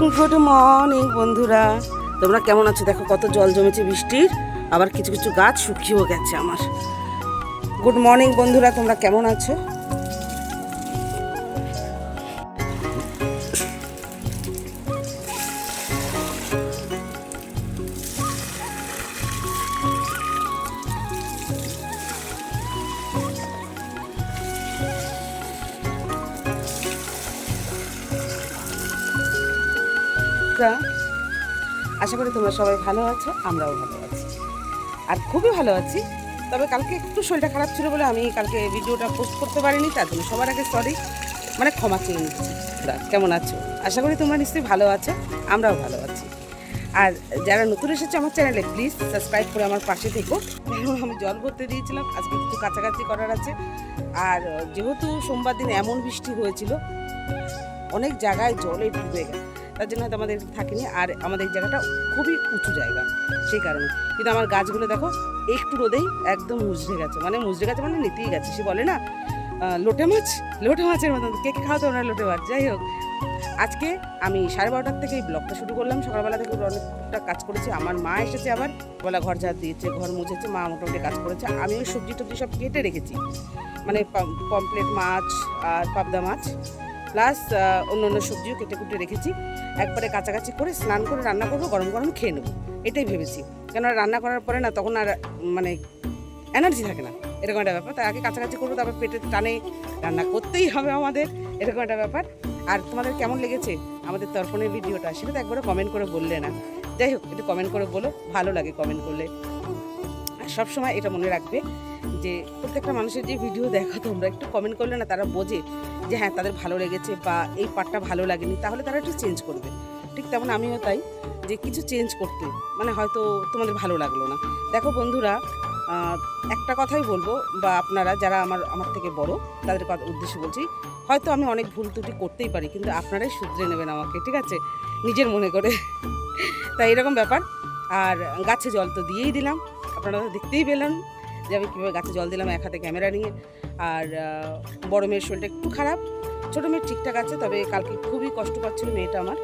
Good morning বন্ধুরা। তোমরা কেমন আছো? দেখো কত জল জমেছে বৃষ্টির। আবার কিছু কিছু গাছ শুকিয়েও গেছে আমার। গুড মর্নিং বন্ধুরা, তোমরা কেমন আছো? আশা করি তোমরা সবাই ভালো আছো, আমরাও ভালো আছি। আর খুবই ভালো আছি, তবে কালকে একটু শরীরটা খারাপ ছিল বলে আমি কালকে ভিডিওটা পোস্ট করতে পারিনি, তার জন্য সবার আগে সরি মানে ক্ষমা চেয়ে নিচ্ছি। কেমন আছো? আশা করি তোমরা নিশ্চয়ই ভালো আছো, আমরাও ভালো আছি। আর যারা নতুন এসেছে আমার চ্যানেলে প্লিজ সাবস্ক্রাইব করে আমার পাশে থেকো। আমি জল ভরতে দিয়েছিলাম, আজকে একটু কাছাকাছি করার আছে। আর যেহেতু সোমবার দিন এমন বৃষ্টি হয়েছিল, অনেক জায়গায় জলে ডুবে গেছে। তার জন্য হয়তো আমাদের থাকেনি। আর আমাদের জায়গাটা খুবই উঁচু জায়গা, সেই কারণে। কিন্তু আমার গাছগুলো দেখো, একটু রোদেই একদম মুজড়ে গেছে। মানে মুজড়ে গেছে মানে নিতেই গেছে, সে বলে না লোটে মাছ? লোটে মাছের মতন। কে কে খাওয়াতো ওনার লোটে মাছ? যাই হোক। আজকে আমি সাড়ে বারোটার থেকে এই ব্লগটা শুরু করলাম। সকালবেলা থেকে অনেকটা কাজ করেছি। আমার মা এসেছে আবার। বেলা ঘর ঝাড় দিয়েছে, ঘর মুছেছে, মা মোটামুটি কাজ করেছে। আমি ওই সবজি টবজি সব কেটে রেখেছি। মানে পমপ্লেট মাছ আর পাবদা মাছ। প্লাস অন্য অন্য সবজিও কেটে কুটে রেখেছি। একবারে কাছাকাছি করে স্নান করে রান্না করব, গরম গরম খেয়ে নেব। এটাই ভেবেছি। কেন রান্না করার পরে না, তখন আর মানে এনার্জি থাকে না। এরকম একটা ব্যাপার। তার আগে কাছাকাছি করব, তারপর পেটের টানে রান্না করতেই হবে আমাদের। এরকম একটা ব্যাপার। আর তোমাদের কেমন লেগেছে আমাদের তর্পণের ভিডিওটা, সেটা তো একবারে কমেন্ট করে বললে না। যাই হোক, একটু কমেন্ট করে বলো। ভালো লাগে কমেন্ট করলে। আর সবসময় এটা মনে রাখবে যে প্রত্যেকটা মানুষের যে ভিডিও দেখো তোমরা, একটু কমেন্ট করলে না তারা বোঝে যে হ্যাঁ তাদের ভালো লেগেছে বা এই পার্টটা ভালো লাগেনি, তাহলে তারা একটু চেঞ্জ করবে। ঠিক তেমন আমিও তাই, যে কিছু চেঞ্জ করতে মানে হয়তো তোমাদের ভালো লাগল না। দেখো বন্ধুরা একটা কথাই বলব, বা আপনারা যারা আমার আমার থেকে বড়, তাদের কথা, উদ্দেশ্য বলছি, হয়তো আমি অনেক ভুল ত্রুটি করতেই পারি, কিন্তু আপনারাই শুধরে নেবেন আমাকে, ঠিক আছে? নিজের মনে করে। তাই এরকম ব্যাপার। আর গাছে জল তো দিয়েই দিলাম, আপনারা দেখতেই পেলেন। যে আমি কীভাবে গাছে জল দিলাম, এক হাতে ক্যামেরা নিয়ে। আর বড় মেয়ের শরীরটা একটু খারাপ, ছোটো মেয়ের ঠিকঠাক আছে, তবে কালকে খুবই কষ্ট পাচ্ছিল মেয়েটা আমার।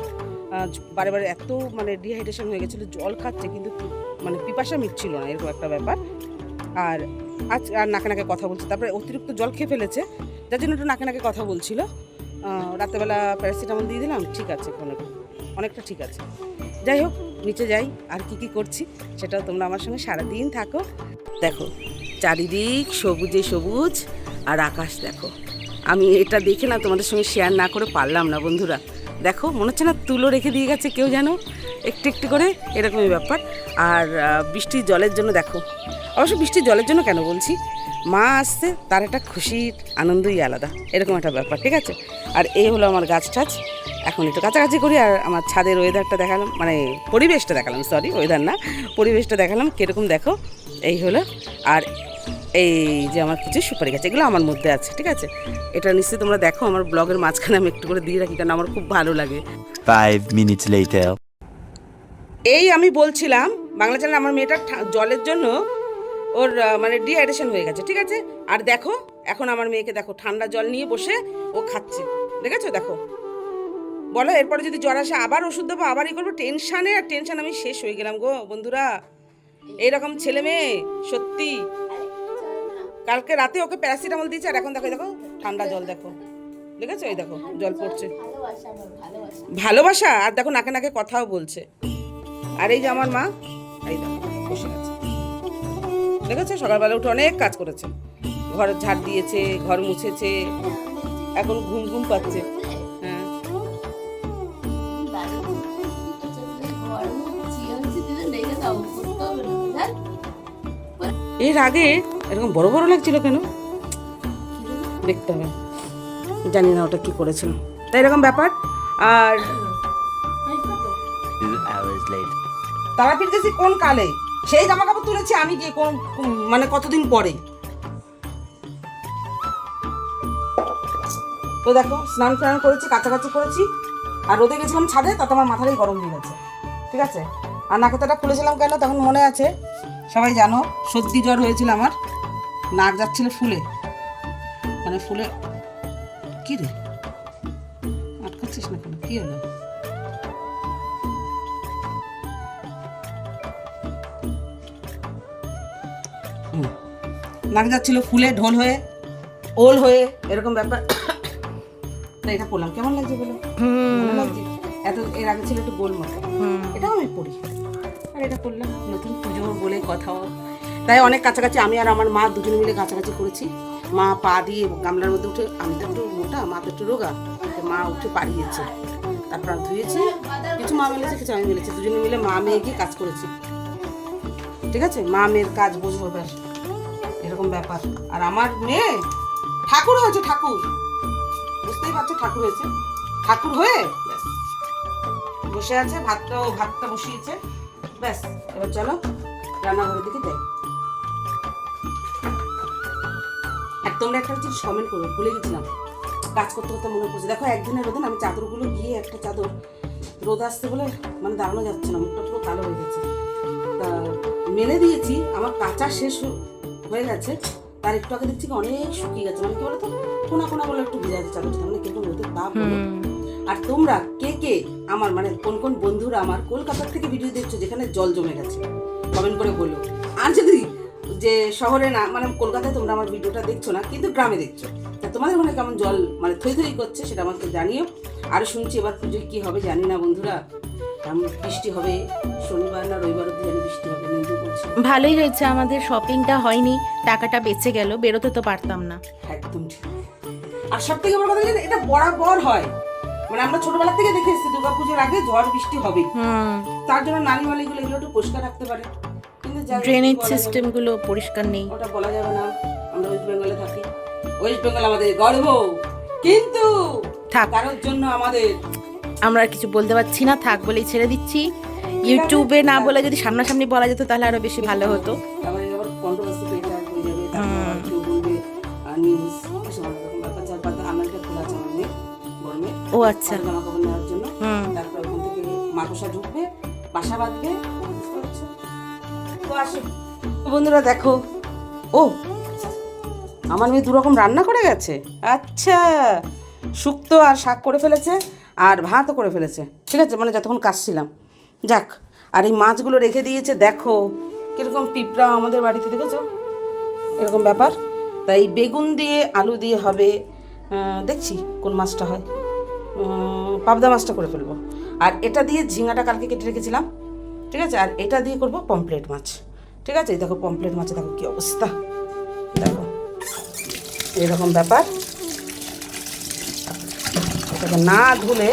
বারে বারে এত মানে ডিহাইড্রেশন হয়ে গেছিল, জল খাচ্ছে, কিন্তু মানে পিপাসা মিটছিল না, এরকম একটা ব্যাপার। আর, আজ, আর নাকে নাকে কথা বলছে, তারপরে অতিরিক্ত জল খেয়ে ফেলেছে, যার জন্য একটু নাকে নাকে কথা বলছিল। রাত্রেবেলা প্যারাসিটামল দিয়ে দিলাম, ঠিক আছে অনেক অনেকটা ঠিক আছে। যাই হোক, নিচে যাই, আর কি কি করছি, সেটাও তোমরা আমার সঙ্গে সারাদিন থাকো। দেখো চারিদিক সবুজে সবুজ আর আকাশ দেখো। আমি এটা দেখে না তোমাদের সঙ্গে শেয়ার না করে পারলাম না বন্ধুরা। দেখো, মনে হচ্ছে না তুলো রেখে দিয়ে গেছে কেউ যেন। একটু একটু করে, এরকমই ব্যাপার। আর বৃষ্টির জলের জন্য দেখো। অবশ্য বৃষ্টির জলের জন্য কেন বলছি? মা আসছে, তার একটা খুশির আনন্দই আলাদা। এরকম একটা ব্যাপার, ঠিক আছে? আর এই হলো আমার গাছ টাছ। এখন একটু কাছাকাছি করি আর আমার ছাদের ওয়েদারটা দেখালাম। মানে পরিবেশটা দেখালাম সরি ওয়েদার না। পরিবেশটা দেখালাম, কীরকম দেখো। এই হলো। আর এই যে আমার কিছু সুপারি গাছ এগুলো আমার মধ্যে আছে ঠিক আছে? এটা নিশ্চয়ই তোমরা দেখো আমার ব্লগের মাঝখানে আমি একটু করে দিয়ে রাখি কারণ আমার খুব ভালো লাগে। Five minutes later. এই আমি বলছিলাম বাংলা চ্যানেল আমার মেয়েটার ঠা- জলের জন্য ওর মানে ডিহাইড্রেশন হয়ে গেছে ঠিক আছে? আর দেখো এখন আমার মেয়েকে দেখো ঠান্ডা জল নিয়ে বসে ও খাচ্ছে দেখেছ? দেখো। বলো এরপরে যদি জ্বর আসে আবার ওষুধ দেবো আবার ই করব টেনশানে আর টেনশান আমি শেষ হয়ে গেলাম গো বন্ধুরা। এইরকম ছেলে মেয়ে, সত্যি। কালকে রাতে ওকে প্যারাসিটামল দিয়েছে, আর এখন দেখো দেখো, ঠান্ডা জল দেখো। দেখেছ? এই দেখো, জল পড়ছে। ভালোবাসা, আর দেখো নাকে নাকে কথাও বলছে। আর এই যে আমার মা, এই দেখো, বসে আছে। দেখেছ? সকালবেলা উঠে অনেক কাজ করেছে। ঘর ঝাড় দিয়েছে, ঘর মুছেছে, এখন ঘুম ঘুম পাচ্ছে। এর আগে এরকম বড় বড় লাগছিল কেন? দেখতে হবে। জানি না ওটা কি করেছিল। তাই এরকম ব্যাপার। আর Two hours later. তারা ফিরতেছি কোন কালে? সেই জামা কাপড় তুলেছি আমি গিয়ে কোন কোন- মানে কতদিন পরে? তো দেখো স্নান টান করেছি কাছাকাছি করেছি। আর রোদে গেছিলাম ছাদে তাতে আমার মাথাটাই গরম হয়ে গেছে। ঠিক আছে? আর নাকেতাটা খুলেছিলাম কেন? তখন মনে আছে সবাই জানো সর্দি জ্বর হয়েছিল আমার। নাক যাচ্ছিল ফুলে। মানে ফুলে কী রে? আটকাচ্ছিস না কেন? কী হলো? নাক যাচ্ছিল ফুলে ঢোল হয়ে ওল হয়ে এরকম ব্যাপার। তাই এটা পড়লাম কেমন লাগছে বলো? এত এর আগে ছিল একটু গোলমাল এটাও আমি পড়ি। আর এটা করলাম। নতুন পুজো বলে কথাও। তাই অনেক কাছাকাছি আমি আর আমার মা দুজনে মিলে কাছাকাছি করেছি। মা পা দিয়ে গামলার মধ্যে উঠে, আমি তো একটু মোটা, মা তো একটু রোগা মা উঠে পাড়িয়েছে। তারপর ধুয়েছি, কিছু মা মেলেছে, কিছু আমি মেলেছি, দুজনে মিলে মা মেয়ে গিয়ে কাজ করেছি। ঠিক আছে? মা মেয়ের কাজ বুঝব এবার এরকম ব্যাপার। আর আমার মেয়ে ঠাকুর হয়েছে, ঠাকুর। বুঝতেই পারছ, ঠাকুর হয়েছে। ঠাকুর হয়ে বসে আছে, ভাতটাও, ভাতটা বসিয়েছে। ব্যাস, এবার চলো রান্নাঘরের দিকে যাই। তোমরা একটা জিনিস কমেন্ট করো ভুলে গেছিলাম। কাজ করতে করতে মনে পড়ছে। দেখো, একদিনের রোদে না আমি চাদরগুলো গিয়ে একটা চাদর, রোদ আসতে বলে মানে দাঁড়ানো যাচ্ছে না, মুখটা পুরো কালো হয়ে গেছে। তা মেলে দিয়েছি, আমার কাঁচা শেষ হয়ে গেছে, তার একটু আগে দেখছি অনেক শুকিয়ে গেছে মানে কি বলতো? কোনা কোনা বলে একটু ভিজা আছে চাদরটা মানে কিন্তু রোদের তাপ আর তোমরা কে কে আমার মানে কোন কোন বন্ধুরা আমার কলকাতার থেকে ভিডিও দেখছ যেখানে জল জমে গেছে? কমেন্ট করে বলো। আর যদি যে শহরে না মানে কলকাতায় তোমরা আমার ভিডিওটা দেখছ না কিন্তু গ্রামে দেখছ তা তোমাদের ওখানে কেমন জল মানে থই থই করছে সেটা আমাকে জানিও। আর শুনছি এবার পুজোয় কী হবে জানি না বন্ধুরা। বৃষ্টি হবে? শনিবার না রবিবার অব্দি জানি বৃষ্টি হবে ভালোই হয়েছে আমাদের শপিংটা হয়নি টাকাটা বেঁচে গেল বেরোতে তো পারতাম না। একদম ঠিক। আর সব থেকে বড় কথা এটা বরাবর হয়। মানে আমরা ছোটবেলা থেকে দেখে এসেছি দুর্গাপুজোর আগে ঝড় বৃষ্টি হবে। তার জন্য নালী মালিগুলো এগুলো একটু পরিষ্কার রাখতে পারে। কিন্তু ড্রেনেজ বলা যাবে? সিস্টেমগুলো পরিষ্কার নেই। ওটা বলা যাবে না। আমরা ওয়েস্ট বেঙ্গলে থাকি। ওয়েস্ট বেঙ্গল আমাদের গর্ব। কিন্তু কারোর জন্য আমাদের আমরা কিছু বলতে পারছি না থাক বলেই ছেড়ে দিচ্ছি। ইউটিউবে না বলে যদি সামনাসামনি বলা যেত তাহলে আরও বেশি ভালো হতো। আবার কন্ট্রোভার্সি ও আচ্ছা। জামা কাপড় নেওয়ার জন্য হুম। তারপর ওখান থেকে মাকড়সা ঢুকবে বাসা বাঁধবে বুঝতে তো আসো বন্ধুরা দেখো। ও আমার মেয়ে দুরকম রান্না করে গেছে? আচ্ছা। শুক্তো আর শাক করে ফেলেছে আর ভাতও করে ফেলেছে। ঠিক আছে মানে যতক্ষণ কাশছিলাম। যাক আর এই মাছগুলো রেখে দিয়েছে দেখো। কীরকম পিঁপড়া আমাদের বাড়িতে দেখেছ? এরকম ব্যাপার। তাই বেগুন দিয়ে আলু দিয়ে হবে দেখছি কোন মাছটা হয়। পাবদা মাছটা করে ফেলব। আর এটা দিয়ে ঝিঙাটা কালকে কেটে রেখেছিলাম ঠিক আছে? আর এটা দিয়ে করব পমপ্লেট মাছ ঠিক আছে? দেখো পমপ্লেট মাছে দেখো কী অবস্থা। দেখো এরকম ব্যাপার। এটাকে না ধুলে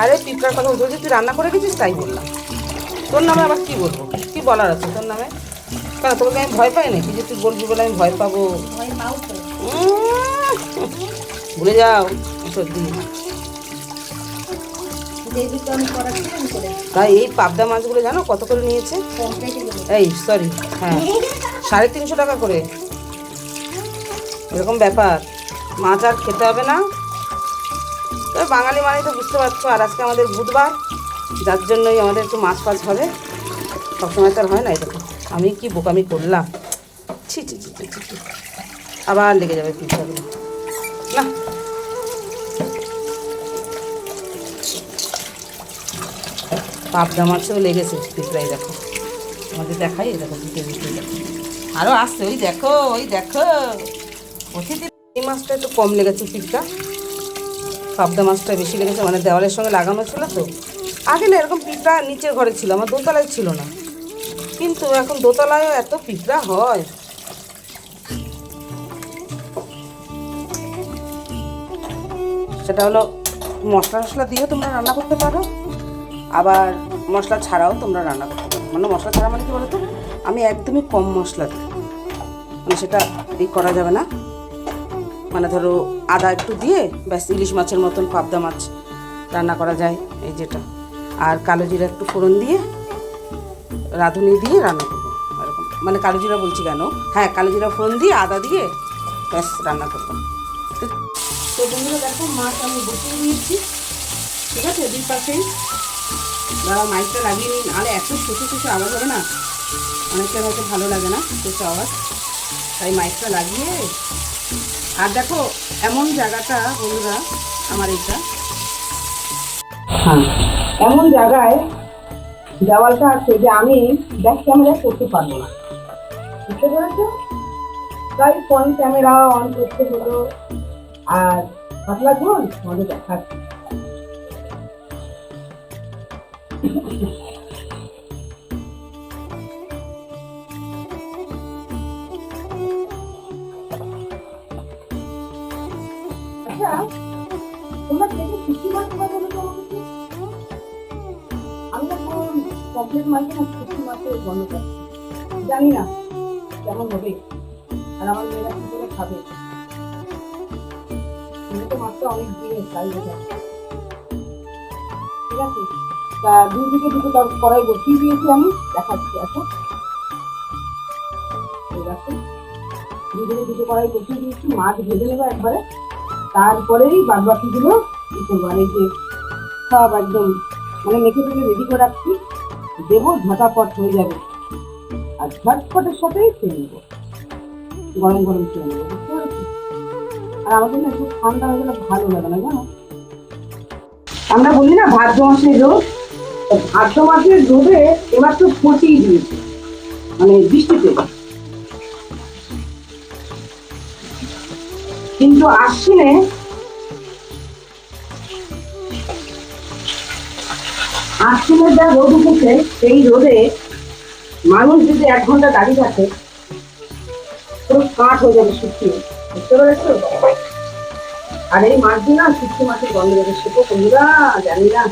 আরে পিঁপড়ার কথা বলছি তুই রান্না করে গেছিস তাই বললাম। তোর নামে আবার কী বলব? কী বলার আছে তোর নামে? কেন তোকে আমি ভয় পাই নাকি যে তুই বলবি বলে আমি ভয় পাবো? উম, ভুলে যাও সত্যি তাই এই পাবদা মাছগুলো জানো কত করে নিয়েছে? এই সরি হ্যাঁ সাড়ে তিনশো টাকা করে। এরকম ব্যাপার। মাছ আর খেতে হবে না। তবে বাঙালি মানে তো বুঝতে পারছ আর আজকে আমাদের বুধবার যার জন্যই আমাদের একটু মাছ ফাছ হবে। সবসময় তো আর হয় না দেখো আমি কি বোকামি করলাম। ছি ছি ছি ছি। আবার লেগে যাবে পিঠাগুলো পাবদা মাছও লেগেছে পিঁপড়াই দেখো। আমাদের দেখাই দেখো পিঁপড়ে পিঁপড়ে দেখো। আরও আসছে, ওই দেখো ওই দেখো। অতিথি এই মাছটা একটু কম লেগেছে পিঁপড়া পাবদা মাছটা বেশি লেগেছে মানে দেওয়ালের সঙ্গে লাগানো ছিল তো। আগে না এরকম পিঁপড়া নিচের ঘরে ছিল, আমার দোতলায় ছিল না। কিন্তু এখন দোতলায়ও এত পিঁপড়া হয়। সেটা হলো মশলা টশলা দিয়েও তোমরা রান্না করতে পারো। আবার মশলা ছাড়াও তোমরা রান্না করতে পারো। মানে মশলা ছাড়া মানে কি বলতো আমি একদমই কম মশলা দিই। মানে সেটা এই করা যাবে না। মানে ধরো আদা একটু দিয়ে ব্যাস ইলিশ মাছের মতন পাবদা মাছ রান্না করা যায়, এই যেটা। আর কালো জিরা একটু ফোড়ন দিয়ে, রাঁধুনি দিয়ে রান্না করব, এরকম। মানে কালো জিরা বলছি কেন? হ্যাঁ কালো জিরা ফোড়ন দিয়ে আদা দিয়ে ব্যাস রান্না করব। তো- তো বন্ধুরা দেখো, মাছ আমি বসিয়ে দিয়েছি। ঠিক আছে? দুই পাশেই দাঁড়া মাইকটা লাগিয়ে নিই নাহলে এত ছোটো ছোটো আওয়াজ হবে না। অনেকটা হয়তো ভালো লাগে না ছোটো আওয়াজ। তাই মাইকটা লাগিয়ে। আর দেখো, এমন জায়গাটা বন্ধুরা, আমার এটা হ্যাঁ এমন জায়গায় দেওয়ালটা আছে যে আমি ব্যাক ক্যামেরা করতে পারব না। বুঝতে পেরেছ? তাই ফোন ক্যামেরা অন করতে হলো। আর পাতলা ঝোল তোমাদের দেখাচ্ছি। তোমরা দেখে জানি না কেমন হবে আর আমার মেয়েরা কি করে খাবে। তো মাছটা অনেক দিয়ে তাই ঠিক আছে তা দুই দিকে দুটো তার কড়াই বসিয়ে দিয়েছি আমি। দেখাচ্ছি আচ্ছা। ঠিক দুই দিকে দুটো কড়াই বসিয়ে দিয়েছি, মাছ ভেজে নেব একবারে। তারপরেই বাদ বাকিগুলো এই যে সব একদম মানে মেখে টেখে রেডি করে রাখছি, দেবো, ঝটাপট হয়ে যাবে। আর ঝটপটের সাথেই খেয়ে নেব। গরম গরম খেয়ে নেব, বুঝতে পেরেছি? আর আমাদের না একটু ঠান্ডা হয়ে গেলে ভালো লাগে না জানো? আমরা বলি না ভাদ্র মাসের রোদ তো ভাদ্র মাসের রোদে তো পচিয়ে দিয়েছে মানে বৃষ্টিতে। কিন্তু আশ্বিনে আশ্বিনের যা রোদ উঠেছে, সেই রোদে মানুষ যদি এক ঘণ্টা দাঁড়িয়ে থাকে, পুরো কাঠ হয়ে যাবে শুকিয়ে। বুঝতে পেরেছ? আর এই মাছ দিয়ে না শুক্তি মাছের গন্ধ যাবে সেটা তোমরা জানি না।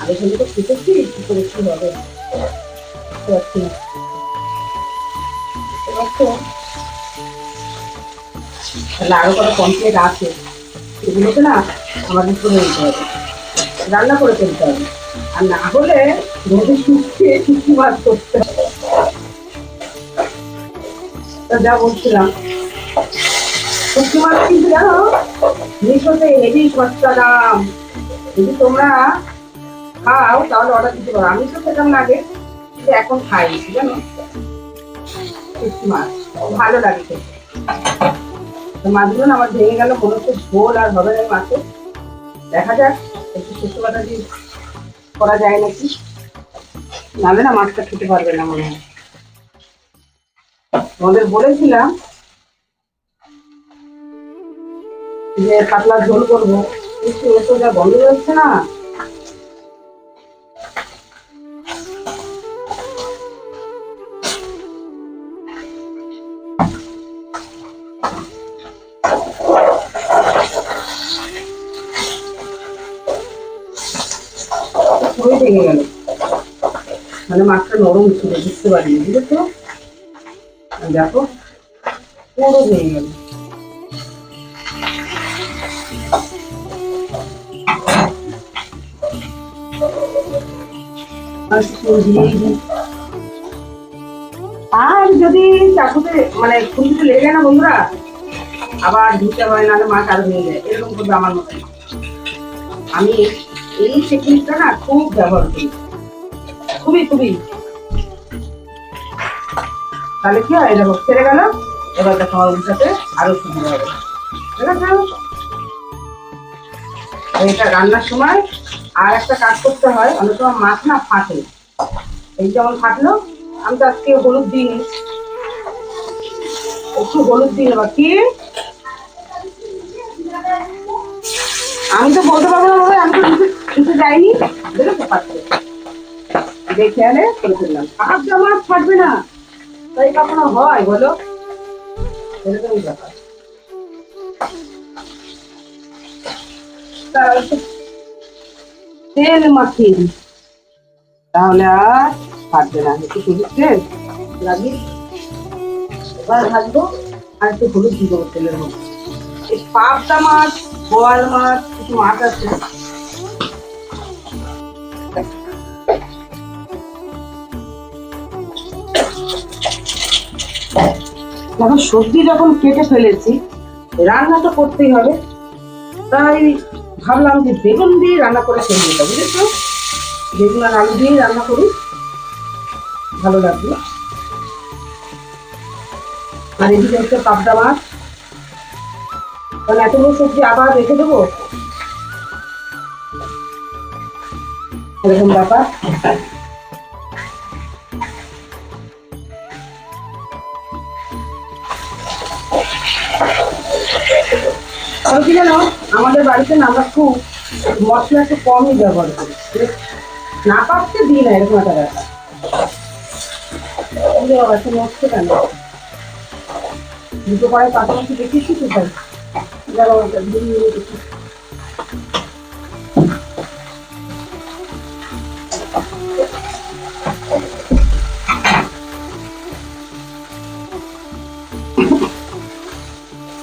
আগে সঙ্গে তো শিখেছি কি করে কি হবে। তাহলে আরও কত কমপ্লিট আছে সেগুলোকে না আমাদের করে নিতে হবে। রান্না করে ফেলতে হবে। আর না হলে রোদে শুকিয়ে শুক্তি মাছ করতে হবে। যা বলছিলাম। শুক্তি মাছ কিন্তু জানো, মিশোতে হেভি সস্তা দাম। যদি তোমরা খাও, তাহলে অর্ডার দিতে পারো। আমি তো খেতাম না আগে। এখন খাই, জানো? শুক্তি মাছ। ভালো লাগে খেতে। মাছগুলো না আমার ভেঙে গেল মনে হচ্ছে ঝোল আর হবে না মাছে। দেখা যাক, একটু বাটা দিয়ে করা যায় নাকি? নাহলে না মাছটা খেতে পারবে না মনে হয়। তোমাদের বলেছিলাম যে পাতলা ঝোল করব। কিন্তু এ তো যা বন্ধ যাচ্ছে না মানে মাছটা নরম ছিল বুঝতে পারিনি, বুঝেছ? দেখো, পুরো ভেঙে গেল। আর যদি চাকুতে মানে খুঁটিতে লেগে না বন্ধুরা, আবার ধুতে হয়, নাহলে মাছ আরও ভেঙে যায়, এরকম করবে আমার মতো। আমি এই টেকনিকটা না খুব ব্যবহার করি। খুবই খুবই। তাহলে কি হয়? দেখো ছেড়ে গেল। এবার দেখো আমার উল্টাতে আরও সুবিধা হবে। এটা রান্নার সময় আর একটা কাজ করতে হয়। অনেক সময় মাছ না ফাটে। এই যেমন ফাটলো, আমি তো আজকে হলুদ দিইনি। একটু হলুদ দিয়ে নেবা কি? আমি তো বলতে পারব না আমি তো দিতে যাইনি। দেখেছ? করে ফেললাম। ফাটবে না। তাই কখনো হয় বলো? এরকমই ব্যাপার। তেল মাখিয়ে তাহলে আর ফাটবে না। একটু সবুজ তেল লাগিয়ে আর একটু হলুদ দিব তেলের মধ্যে। পাবদা মাছ, বোয়াল মাছ, কিছু মাছ আছে। এখন সবজি যখন কেটে ফেলেছি, রান্না তো করতেই হবে। তাই ভাবলাম যে বেগুন দিয়ে রান্না করে ফেলে দিতে বুঝেছ বেগুন আর আলু দিয়ে রান্না করি। ভালো লাগবে আর এদিকে হচ্ছে পাবদা মাছ। কারণ এতগুলো সবজি আবার রেখে দেবো? এরকম ব্যাপার। কারণ কি জানো আমাদের বাড়িতে না, আমরা খুব মশলা একটু কমই ব্যবহার করি। না পারতে দিই না, এরকম একটা ব্যাপার। নষ্ট কেন? দুটো কড়াই পাশাপাশি দেখিয়েছি তো তাই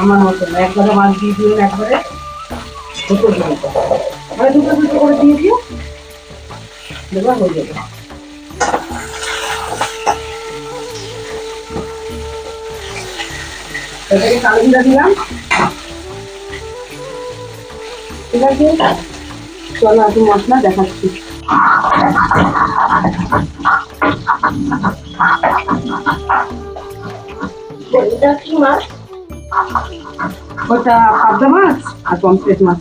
আমার মতো না। একবারে মাছ দিয়ে দিও, একবারে দুটো দিয়ে দিও। মানে দুটো দুটো করে দিয়ে দিও। দেখবা হয়ে যাবে। এটাকে কালিন্দা দিলাম। ঠিক আছে? চলো মশলা দেখাচ্ছি। এটা কি মাছ? ওটা পাবদা মাছ আর পমফ্রেট মাছ।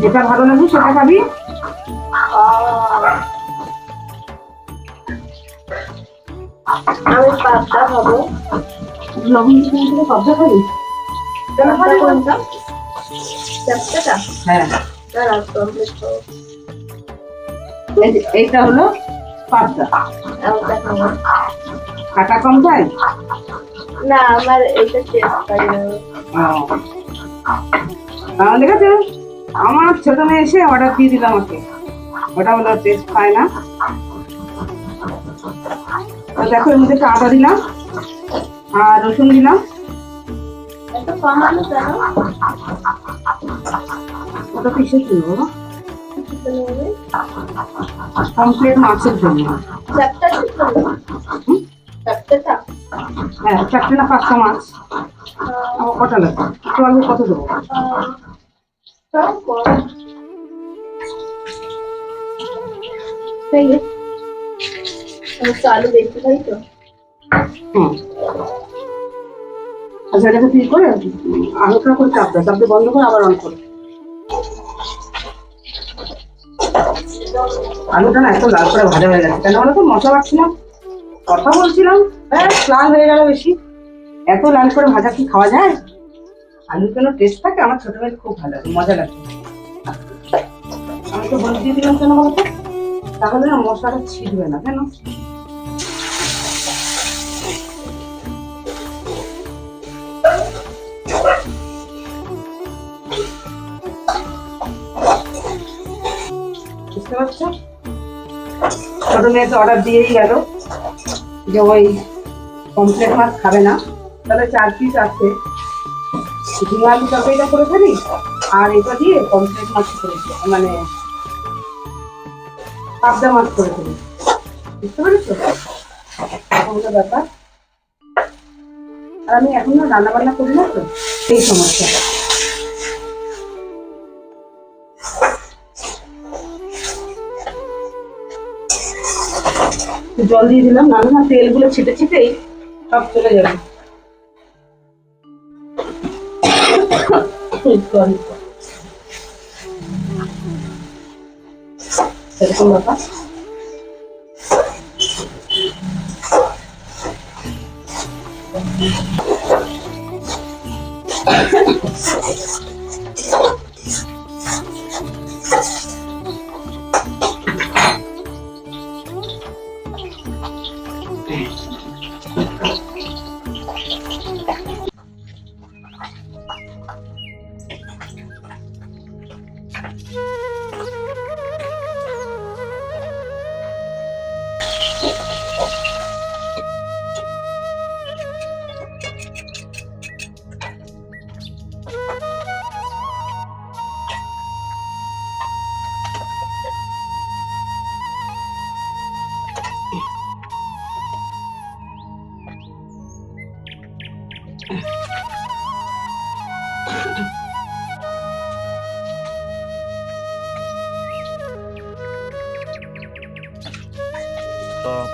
যেটা ভালো লাগবে সেটা খাবি। আমি খাব। লবণ দিলে পাবদা খাবি? কেন খাবি কোনটা হ্যাঁ। এইটা হলো পাবদা। কাটা কম যায়? না আমার এটা টেস্ট পাই না তাহলে দেখেছ আমার ছোট মেয়ে এসে অর্ডার দিয়ে দিল আমাকে। ওটা হলো টেস্ট পায় না। তো দেখো এর মধ্যে আদা দিলাম আর রসুন দিলাম। এত কম আলু কেন ওটা জন্য? বলো হবে কমপ্লিট মাছের জন্য। হ্যাঁ চারটে না পাঁচটা মাছ কটা লাগবে? আলু কত দেবো? কম তাই তো। হুম। আচ্ছা এটাকে তুই করে হালকা করে চাপ দাও চাপতে বন্ধ করে আবার অন করে। আলুটা না এত লাল করে ভাজা হয়ে গেছে। কেন তো? মশলা পাচ্ছিলাম কথা বলছিলাম। হ্যাঁ লাল হয়ে গেল বেশি। এত লাল করে ভাজা কি খাওয়া যায়? আলুর কেন টেস্ট থাকে, আমার ছোট মেয়ের খুব ভালো মজা লাগে আমি তো বলে দিয়ে দিলাম কেন বলতো তাহলে না মশলাটা ছিটবে না, কেন? মেয়ে অর্ডার দিয়েই গেল যে ওই কমপ্লেট মাছ খাবে না। তাহলে চার পিস আছে। ঝিঙে আলু তরকারিটা করে ফেলি আর এটা দিয়ে কমপ্লেট মাছ করে মানে পাবদা মাছ করে ফেলি বুঝতে পেরেছ? এরকমটা ব্যাপার। আর আমি এখনও রান্না বান্না করি না তো এই সমস্যা। জল দিয়ে দিলাম, নানা না তেলগুলো ছিটে ছিটেই সব চলে যাবে সেরকম ব্যাপার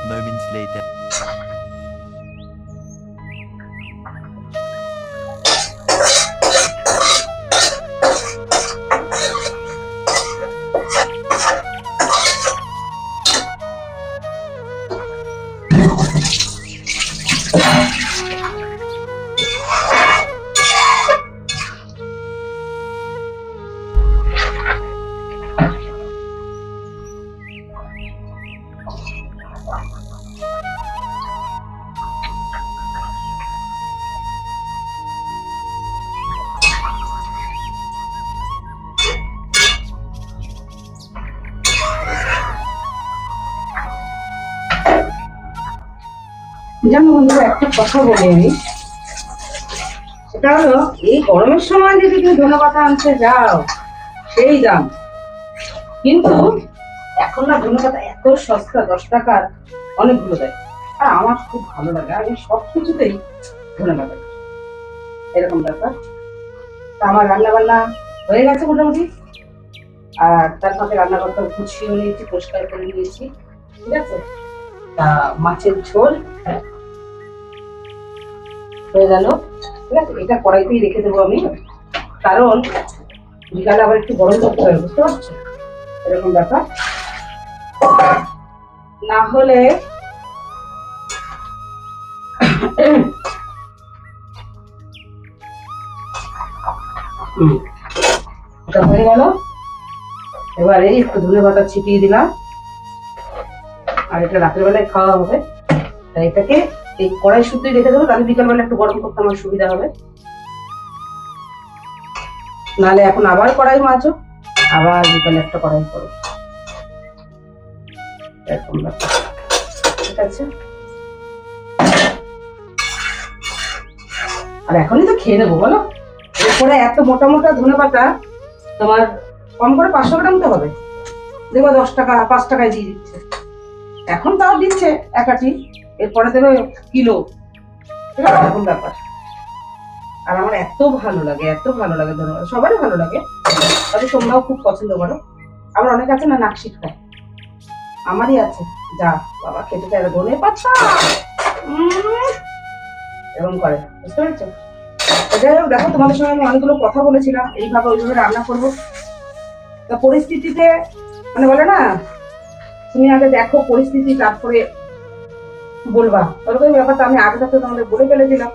moments later. জানো বন্ধুরা, একটা কথা বলি আমি। সেটা হলো, এই গরমের সময় যদি তুমি ধনে পাতা আনতে যাও, সেই দাম। কিন্তু এখন না ধনে এত সস্তা, দশ টাকার অনেকগুলো দেয়। আর আমার খুব ভালো লাগে আমি সব কিছুতেই ধনে এরকম ব্যাপার। তা আমার রান্না বান্না হয়ে গেছে মোটামুটি। আর তার সাথে রান্নাঘরটা গুছিয়ে নিয়েছি, পরিষ্কার করে নিয়েছি। ঠিক আছে? তা মাছের ঝোল হ্যাঁ? হয়ে গেল। ঠিক আছে? এটা কড়াইতেই রেখে দেবো আমি। কারণ বিকালে আবার একটু গরম করতে হবে, বুঝতে পারছ? এরকম ব্যাপার। না হলে এটা হয়ে গেল। এবার একটু ধনে পাতা ছিটিয়ে দিলাম। আর এটা রাতের বেলায় খাওয়া হবে। তাই এটাকে এই কড়াই শুদ্ধই রেখে দেবো, তাহলে বিকালবেলা একটু গরম করতে আমার সুবিধা হবে। নাহলে এখন আবার কড়াই মাজো, আবার বিকালে একটা কড়াই করো। এরকম ঠিক আছে? আর এখনই তো খেয়ে নেব, বলো? এরপরে এত মোটা মোটা ধনে পাতা, তোমার কম করে পাঁচশো গ্রাম তো হবে। দেখো দশ টাকা, পাঁচ টাকায় দিয়ে দিচ্ছে। এখন তাও দিচ্ছে, একাটি। এরপরে দেবে কিলো। এরকম ব্যাপার। আর আমার এত ভালো লাগে, এত ভালো লাগে ধন্যবাদ সবারই ভালো লাগে। তবে তোমরাও খুব পছন্দ করো। আমার অনেক আছে না নাকশিট খায়। আমারই আছে। যা, বাবা, খেতে চাই ধনে পাচ্ছা এরকম করে, বুঝতে পেরেছ? যাই হোক, দেখো, তোমাদের সঙ্গে আমি অনেকগুলো কথা বলেছিলাম। এইভাবে ওইভাবে রান্না করব। তা পরিস্থিতিতে মানে বলে না, তুমি আগে দেখো পরিস্থিতি, তারপরে বলবা। ওরকম ব্যাপারটা আমি আগে থাকতে তোমাদের বলে ফেলেছিলাম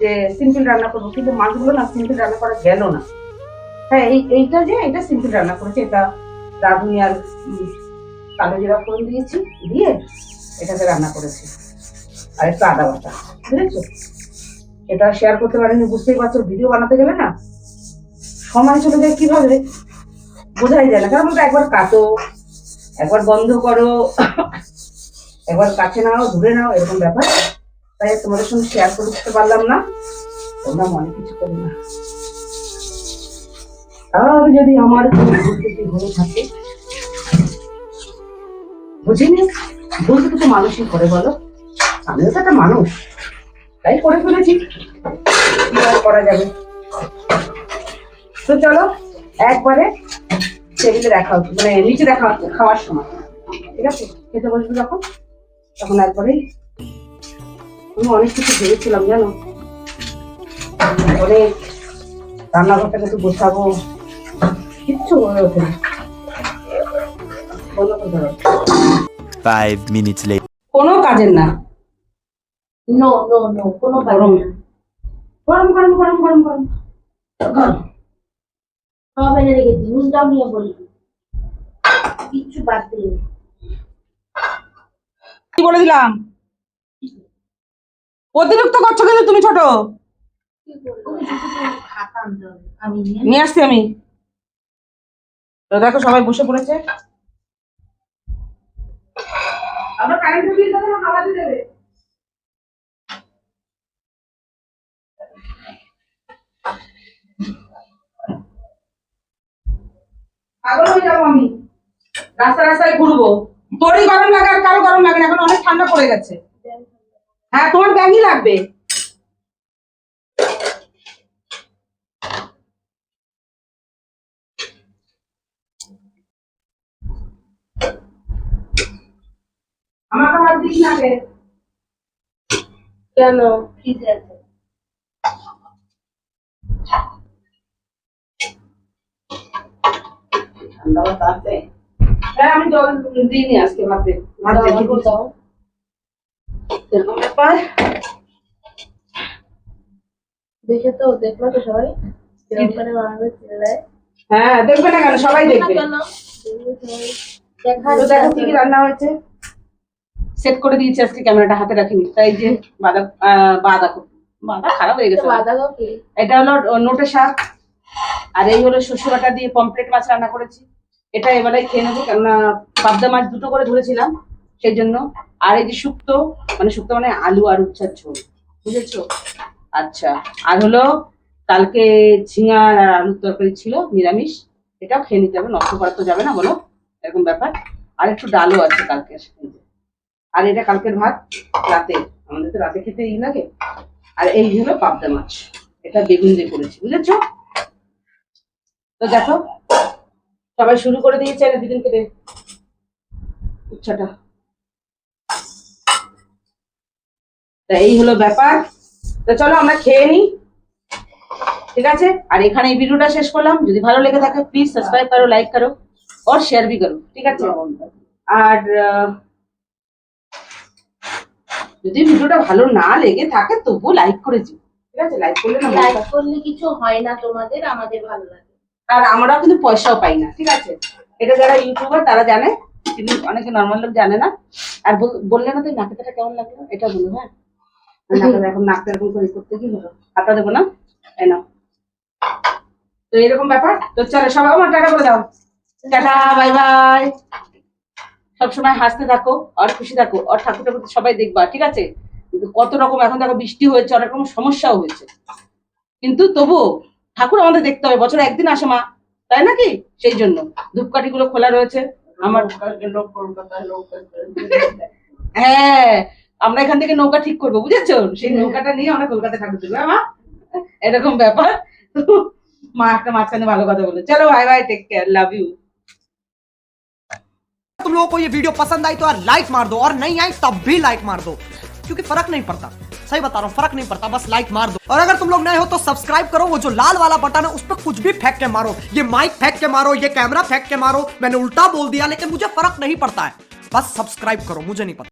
যে সিম্পল রান্না করব, কিন্তু মাছগুলো না সিম্পল রান্না করা গেল না। হ্যাঁ এই এইটা যে, এটা সিম্পল রান্না করেছে, এটা রাঁধুনি আর কালো জিরা ফোড়ন দিয়েছি, দিয়ে এটাকে রান্না করেছি। আর একটু আদা বাটা, বুঝেছ? এটা শেয়ার করতে পারিনি, বুঝতেই পারছ ভিডিও বানাতে গেলে না সময় চলে যায় কীভাবে? বোঝাই যায় না। কারণ একবার কাটো, একবার বন্ধ করো একবার কাছে নাও, দূরে নাও, এরকম ব্যাপার। তাই তোমাদের সঙ্গে শেয়ার করতে পারলাম না। তোমরা মনে কিছু করো না। আর যদি আমার কোনো থাকে বুঝিনি ত্রুটি তো মানুষই করে বলো। আমিও তো একটা মানুষ। তাই করে ফেলেছি। কি আর করা যাবে? তো চলো, একবারে টেবিলে দেখা হচ্ছে মানে নিচে দেখা হচ্ছে, খাওয়ার সময়। ঠিক আছে? খেতে বসবো যখন? তখন একবারেই আমি অনেক কিছু ভেবেছিলাম জানো? অনেক রান্নাঘরটাকে একটু গোছাবো। কিচ্ছু হয়ে ওঠে না. কোনো কাজের না। নো নো নো কোনো গরম। গরম গরম গরম গরম গরম। গরম। সব এনে রেখেছি নুনটাও নিয়ে বলবি কিচ্ছু বাদ দিই কি বলে দিলাম? অতিরিক্ত করছ কিন্তু তুমি ছোট? নিয়ে আসছি আমি। দেখো সবাই বসে পড়েছে। পাগল হয়ে যাব আমি। রাস্তা রাস্তায় ঘুরবো। তোরই গরম লাগে আর কারও গরম লাগে না এখন অনেক ঠান্ডা পড়ে গেছে। হ্যাঁ তোমার ব্যাগই লাগবে। আমার দিস না কেন? ফ্রিজে আছে ঠান্ডা হ্যাঁ আমি জল দিইনি আজকে ভাতে। ভাত। দাও। এরকম ব্যাপার। দেখে তো দেখল তো সবাই। হ্যাঁ দেখবে না কেন? সবাই দেখবে। দেখা কি রান্না হয়েছে। সেট করে দিয়েছি আজকে ক্যামেরাটা হাতে রাখিনি। তাই যে খারাপ হয়ে গেছে। বাঁধাকপি এটা হলো নোটে শাক। আর এই হলো শস্য বাটা দিয়ে পমপ্লেট মাছ রান্না করেছি। এটা এবারে খেয়ে নেব। কেননা পাবদা মাছ দুটো করে ধরেছিলাম, সেই জন্য। আর এই যে শুক্তো মানে শুক্তো মানে আলু আর উচ্ছার ঝোল, বুঝেছ? আচ্ছা আর হলো কালকে ঝিঙা আর আলুর তরকারি ছিল, নিরামিষ। এটাও খেয়ে নিতে হবে, নষ্ট করা তো যাবে না বলো, এরকম ব্যাপার। আর একটু ডালও আছে যে। আর এটা কালকের ভাত, রাতে। আমাদের তো রাতে খেতে ই লাগে। আর এই হলো পাবদা মাছ। এটা বেগুন দিয়ে করেছি, বুঝেছ? তো দেখো সবাই শুরু করে দিয়েছে না দিদিনকে উচ্ছাটা। তা এই হলো ব্যাপার। তো চলো আমরা খেয়ে নিই। ঠিক আছে? আর এখানে এই ভিডিওটা শেষ করলাম। যদি ভালো লেগে থাকে প্লিজ সাবস্ক্রাইব করো লাইক করো আর শেয়ার ভি করো। ঠিক আছে? আর যদি ভিডিওটা ভালো না লেগে থাকে, তবুও লাইক করে দিও। ঠিক আছে? লাইক করলে না লাইক করলে কিছু হয় না তোমাদের, আমাদের ভালো লাগে। আর আমরাও কিন্তু পয়সাও পাই না, ঠিক আছে? এটা যারা ইউটিউবার তারা জানে, কিন্তু অনেকে নর্মাল লোক জানে না। আর বললে না তুই নাকেটা কেমন লাগল? এটা বলো হ্যাঁ? নাকটা এখন নাকটা এরকম করে করতে কি হলো হাতটা দেবো না? এই নাও। তো এরকম ব্যাপার। তো চলো, সবাই আমার টাটা করে দাও। Tata, bye bye. সবসময় হাসতে থাকো, আর খুশি থাকো, আর ঠাকুর ঠাকুর সবাই দেখবা, ঠিক আছে? কত রকম, এখন দেখো বৃষ্টি হয়েছে, অনেক রকম সমস্যাও হয়েছে। কিন্তু তবুও ঠাকুর আমাদের দেখতে হবে বছরে একদিন আসে মা তাই নাকি সেই জন্য ধূপকাঠি গুলো খোলা রয়েছে আমার হ্যাঁ আমরা এখান থেকে নৌকা ঠিক করবো বুঝেছো সেই নৌকাটা নিয়ে আমরা কলকাতা ঠাকুর দেবো হ্যাঁ, মা এরকম ব্যাপার মা একটা মাঝখানে ভালো কথা বলে চলো bye bye take care love you तुम लोगों को ये वीडियो पसंद आई तो यार लाइक मार दो और नहीं आई तब भी लाइक मार दो क्योंकि फर्क नहीं पड़ता सही बता रहा हूँ, फ़र्क नहीं पड़ता, बस लाइक मार दो। और अगर तुम लोग नए हो तो सब्सक्राइब करो, वो जो लाल वाला बटन है, उस पर कुछ भी फेंक के मारो। ये माइक फेंक के मारो, ये कैमरा फेंक के मारो, मैंने उल्टा बोल दिया, लेकिन मुझे फ़र्क नहीं पड़ता है। बस सब्सक्राइब करो, मुझे नहीं पता।